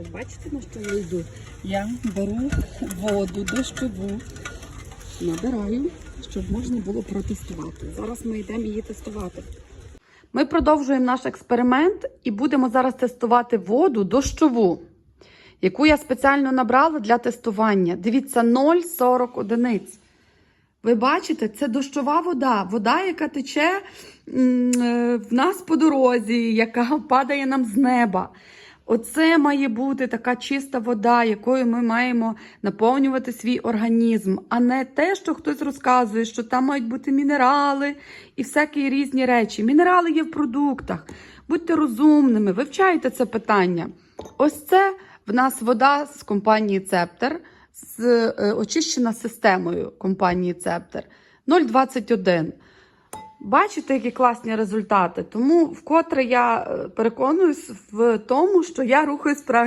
Ось бачите, на що я йду? Я беру воду дощову, набираю, щоб можна було протестувати. Зараз ми йдемо її тестувати. Ми продовжуємо наш експеримент і будемо зараз тестувати воду дощову, яку я спеціально набрала для тестування. Дивіться, 0,40 одиниць. Ви бачите, це дощова вода, вода, яка тече е, в нас по дорозі, яка падає нам з неба. Оце має бути така чиста вода, якою ми маємо наповнювати свій організм, а не те, що хтось розказує, що там мають бути мінерали і всякі різні речі. Мінерали є в продуктах. Будьте розумними, вивчайте це питання. Ось це в нас вода з компанії Цептер, з, е, очищена системою компанії Цептер 0,21. Бачите, які класні результати. Тому вкотре я е, переконуюсь в тому, що я рухаюсь в правильному